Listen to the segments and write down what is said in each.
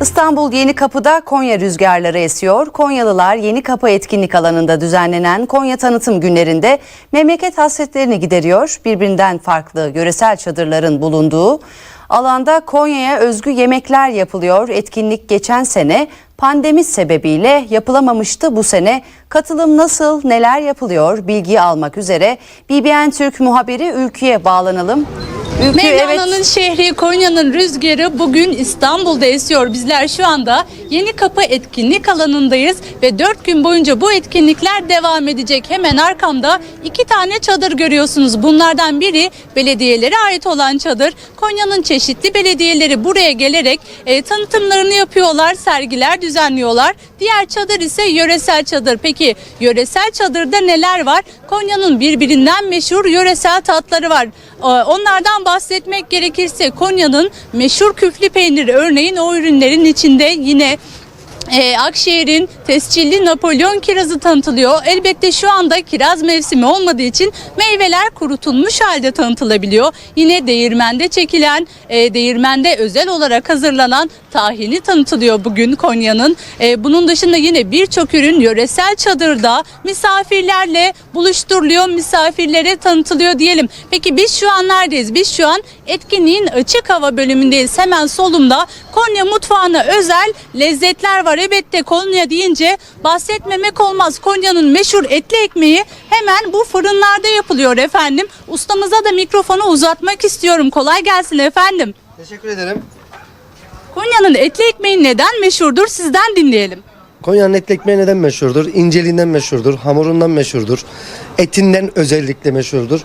İstanbul Yeni Kapı'da Konya rüzgarları esiyor. Konyalılar Yeni Kapı etkinlik alanında düzenlenen Konya tanıtım günlerinde memleket hasretlerini gideriyor. Birbirinden farklı yöresel çadırların bulunduğu alanda Konya'ya özgü yemekler yapılıyor. Etkinlik geçen sene pandemi sebebiyle yapılamamıştı bu sene. Katılım nasıl, neler yapılıyor bilgiyi almak üzere BBN Türk muhabiri Ülkü'ye bağlanalım. Ülkü, Mevlana'nın şehri Konya'nın rüzgarı bugün İstanbul'da esiyor. Bizler şu anda Yeni Kapı etkinlik alanındayız ve 4 gün boyunca bu etkinlikler devam edecek. Hemen arkamda iki tane çadır görüyorsunuz. Bunlardan biri belediyelere ait olan çadır. Konya'nın çeşitli belediyeleri buraya gelerek e, tanıtımlarını yapıyorlar, sergiler düzenliyorlar. Diğer çadır ise yöresel çadır. Peki yöresel çadırda neler var? Konya'nın birbirinden meşhur yöresel tatları var. Ee, Onlardan bahsetmek gerekirse Konya'nın meşhur küflü peyniri örneğin o ürünlerin içinde yine e, Akşehir'in tescilli Napolyon kirazı tanıtılıyor. Elbette şu anda kiraz mevsimi olmadığı için meyveler kurutulmuş halde tanıtılabiliyor. Yine değirmende çekilen, e, değirmende özel olarak hazırlanan tahini tanıtılıyor bugün Konya'nın. E, bunun dışında yine birçok ürün yöresel çadırda misafirlerle buluşturuluyor, misafirlere tanıtılıyor diyelim. Peki biz şu an neredeyiz? Biz şu an etkinliğin açık hava bölümündeyiz. Hemen solumda Konya mutfağına özel lezzetler var. Elbette Konya deyince bahsetmemek olmaz. Konya'nın meşhur etli ekmeği hemen bu fırınlarda yapılıyor efendim. Ustamıza da mikrofonu uzatmak istiyorum. Kolay gelsin efendim. Teşekkür ederim. Konya'nın etli ekmeği neden meşhurdur? Sizden dinleyelim. Konya'nın etli ekmeği neden meşhurdur? İnceliğinden meşhurdur, hamurundan meşhurdur, etinden özellikle meşhurdur.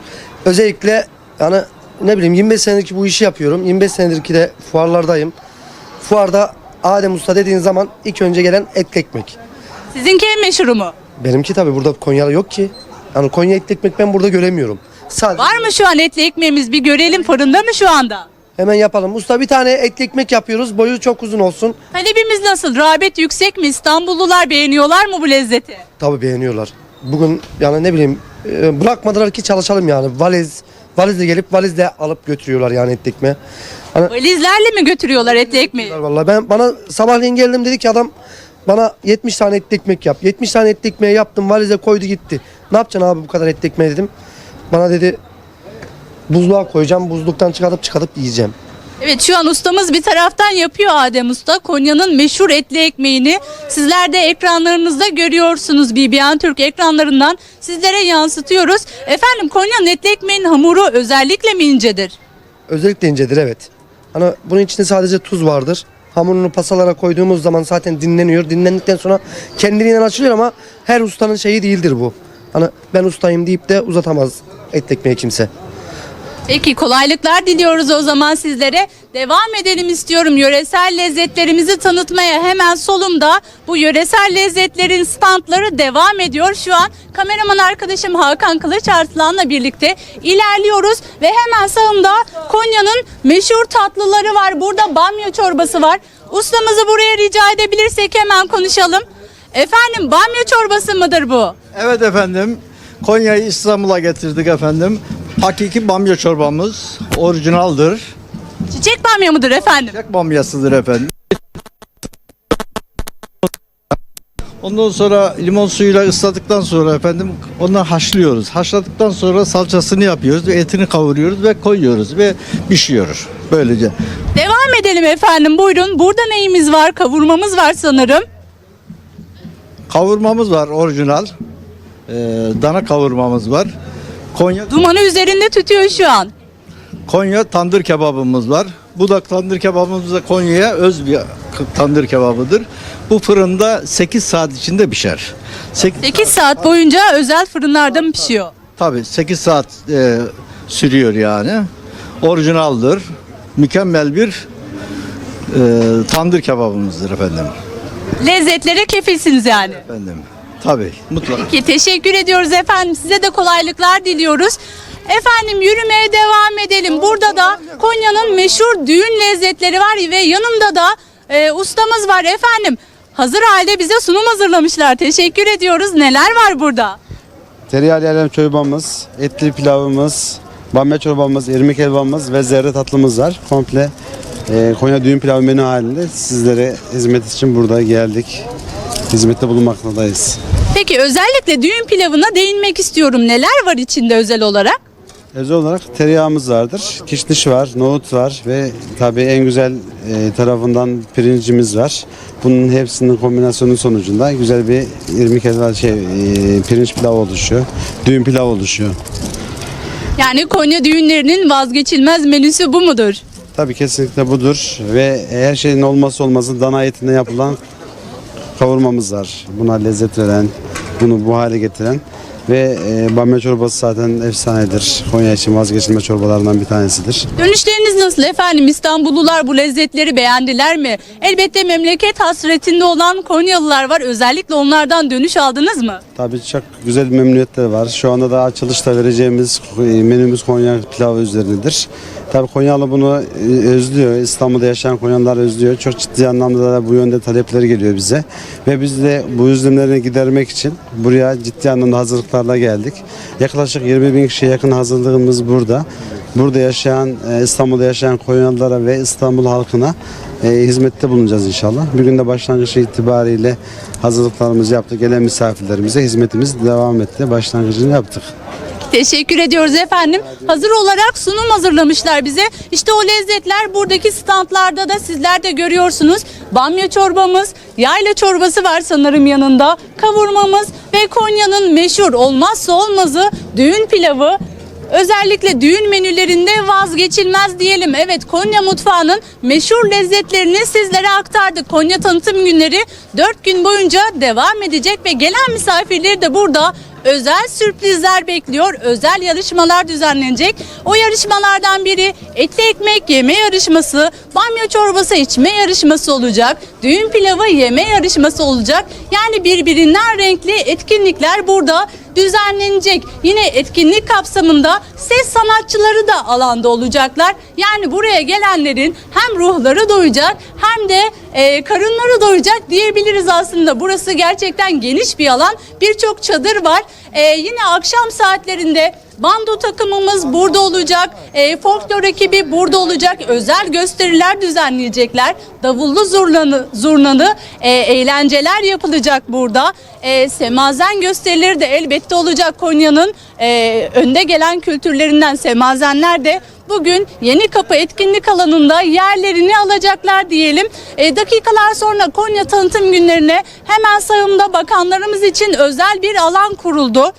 Özellikle yani ne bileyim 25 senedir ki bu işi yapıyorum. 25 senedir ki de fuarlardayım. Fuarda Adem Usta dediğin zaman ilk önce gelen etli ekmek. Sizinki en meşhuru mu? Benimki tabii burada Konya'da yok ki. Yani Konya etli ekmek ben burada göremiyorum. Sadece Var mı şu an etli ekmeğimiz? Bir görelim fırında mı şu anda? hemen yapalım. Usta bir tane etli ekmek yapıyoruz. Boyu çok uzun olsun. Talebimiz nasıl? Rağbet yüksek mi? İstanbullular beğeniyorlar mı bu lezzeti? Tabii beğeniyorlar. Bugün yani ne bileyim e, bırakmadılar ki çalışalım yani. Valiz valizle gelip valizle alıp götürüyorlar yani etli ekmeği. Hani Valizlerle mi götürüyorlar etli ekmeği? vallahi ben bana sabahleyin geldim dedi ki adam bana 70 tane etli ekmek yap. 70 tane etli ekmeği yaptım valize koydu gitti. Ne yapacaksın abi bu kadar etli ekmeği dedim. Bana dedi buzluğa koyacağım buzluktan çıkartıp çıkartıp yiyeceğim. Evet şu an ustamız bir taraftan yapıyor Adem Usta. Konya'nın meşhur etli ekmeğini sizler de ekranlarınızda görüyorsunuz. BBN Türk ekranlarından sizlere yansıtıyoruz. Efendim Konya'nın etli ekmeğinin hamuru özellikle mi incedir? Özellikle incedir evet. Hani bunun içinde sadece tuz vardır. Hamurunu pasalara koyduğumuz zaman zaten dinleniyor. Dinlendikten sonra kendiliğinden açılıyor ama her ustanın şeyi değildir bu. Hani ben ustayım deyip de uzatamaz et ekmeği kimse. Peki kolaylıklar diliyoruz o zaman sizlere. Devam edelim istiyorum yöresel lezzetlerimizi tanıtmaya. Hemen solumda bu yöresel lezzetlerin standları devam ediyor. Şu an kameraman arkadaşım Hakan Kılıç Arslan'la birlikte ilerliyoruz. Ve hemen sağımda Konya'nın meşhur tatlıları var. Burada bamya çorbası var. Ustamızı buraya rica edebilirsek hemen konuşalım. Efendim bamya çorbası mıdır bu? Evet efendim. Konya'yı İstanbul'a getirdik efendim. Hakiki bamya çorbamız orijinaldir. Çiçek bamya mıdır efendim? Çek bamyasıdır efendim. Ondan sonra limon suyuyla ısladıktan sonra efendim onları haşlıyoruz. Haşladıktan sonra salçasını yapıyoruz ve etini kavuruyoruz ve koyuyoruz ve pişiyor. Böylece. Devam edelim efendim buyurun. Burada neyimiz var? Kavurmamız var sanırım. Kavurmamız var orijinal. Ee, dana kavurmamız var. Konya Dumanı üzerinde tütüyor şu an. Konya tandır kebabımız var. Bu da tandır kebabımız da Konya'ya öz bir tandır kebabıdır. Bu fırında 8 saat içinde pişer. 8, 8 saat boyunca özel fırınlarda mı pişiyor? tabii 8 saat e, sürüyor yani. Orijinaldir. Mükemmel bir e, tandır kebabımızdır efendim. Lezzetlere kefilsiniz yani. Efendim. Tabii mutlaka. Peki teşekkür ediyoruz efendim. Size de kolaylıklar diliyoruz. Efendim yürümeye devam edelim. Burada da Konya'nın meşhur düğün lezzetleri var ve yanımda da e, ustamız var efendim. Hazır halde bize sunum hazırlamışlar. Teşekkür ediyoruz. Neler var burada? Tereyağlı yerlem çorbamız, etli pilavımız, bamya çorbamız, irmik helvamız ve zerre tatlımız var. Komple e, Konya düğün pilavı menü halinde sizlere hizmet için burada geldik. Hizmette bulunmaktayız. Peki özellikle düğün pilavına değinmek istiyorum. Neler var içinde özel olarak? Özel olarak tereyağımız vardır. Kişniş var, nohut var ve tabii en güzel e, tarafından pirincimiz var. Bunun hepsinin kombinasyonu sonucunda güzel bir 20 kere şey e, pirinç pilavı oluşuyor. Düğün pilavı oluşuyor. Yani Konya düğünlerinin vazgeçilmez menüsü bu mudur? Tabii kesinlikle budur ve her şeyin olmazsa olmazı dana etinden yapılan kavurmamız var. Buna lezzet veren, bunu bu hale getiren ve e, bamya çorbası zaten efsanedir. Konya için vazgeçilmez çorbalarından bir tanesidir. Dönüşleriniz nasıl efendim? İstanbullular bu lezzetleri beğendiler mi? Elbette memleket hasretinde olan Konyalılar var. Özellikle onlardan dönüş aldınız mı? Tabii çok güzel memnuniyetler var. Şu anda da açılışta vereceğimiz e, menümüz Konya pilavı üzerinedir. Tabii Konyalı bunu e, özlüyor. İstanbul'da yaşayan Konyalılar özlüyor. Çok ciddi anlamda da bu yönde talepler geliyor bize. Ve biz de bu özlemlerini gidermek için buraya ciddi anlamda hazırlıklarla geldik. Yaklaşık 20 bin kişiye yakın hazırlığımız burada. Burada yaşayan, e, İstanbul'da yaşayan Konyalılara ve İstanbul halkına e, hizmette bulunacağız inşallah. Bir günde başlangıç itibariyle hazırlıklarımızı yaptık. Gelen misafirlerimize hizmetimiz devam etti. Başlangıcını yaptık. Teşekkür ediyoruz efendim. Hazır olarak sunum hazırlamışlar bize. İşte o lezzetler buradaki standlarda da sizler de görüyorsunuz. Bamya çorbamız, yayla çorbası var sanırım yanında. Kavurmamız ve Konya'nın meşhur olmazsa olmazı düğün pilavı. Özellikle düğün menülerinde vazgeçilmez diyelim. Evet Konya mutfağının meşhur lezzetlerini sizlere aktardık. Konya tanıtım günleri 4 gün boyunca devam edecek ve gelen misafirleri de burada özel sürprizler bekliyor. Özel yarışmalar düzenlenecek. O yarışmalardan biri etli ekmek yeme yarışması, bamya çorbası içme yarışması olacak. Düğün pilavı yeme yarışması olacak. Yani birbirinden renkli etkinlikler burada düzenlenecek. Yine etkinlik kapsamında ses sanatçıları da alanda olacaklar. Yani buraya gelenlerin hem ruhları doyacak hem de e, karınları doyacak diyebiliriz aslında. Burası gerçekten geniş bir alan. Birçok çadır var. E, yine akşam saatlerinde Bando takımımız burada olacak. E, folklor ekibi burada olacak. Özel gösteriler düzenleyecekler. Davullu zurnalı, zurnalı e, eğlenceler yapılacak burada. E, semazen gösterileri de elbette olacak Konya'nın e, önde gelen kültürlerinden semazenler de bugün Yeni Kapı etkinlik alanında yerlerini alacaklar diyelim. E, dakikalar sonra Konya tanıtım günlerine hemen sağımda bakanlarımız için özel bir alan kuruldu.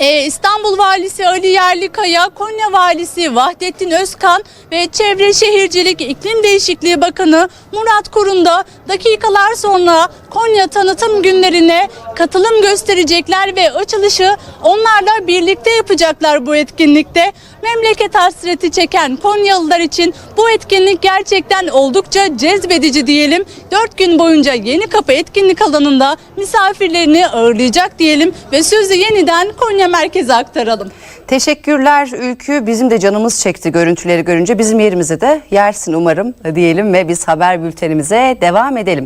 Ee, İstanbul Valisi Ali Yerlikaya, Konya Valisi Vahdettin Özkan ve Çevre Şehircilik İklim Değişikliği Bakanı Murat Kurum da dakikalar sonra Konya tanıtım günlerine katılım gösterecekler ve açılışı onlarla birlikte yapacaklar bu etkinlikte. Memleket hasreti çeken Konyalılar için bu etkinlik gerçekten oldukça cezbedici diyelim. 4 gün boyunca Yeni Kapı etkinlik alanında misafirlerini ağırlayacak diyelim ve sözü yeniden Konya merkeze aktaralım. Teşekkürler Ülkü. Bizim de canımız çekti görüntüleri görünce. Bizim yerimize de yersin umarım diyelim ve biz haber bültenimize devam edelim.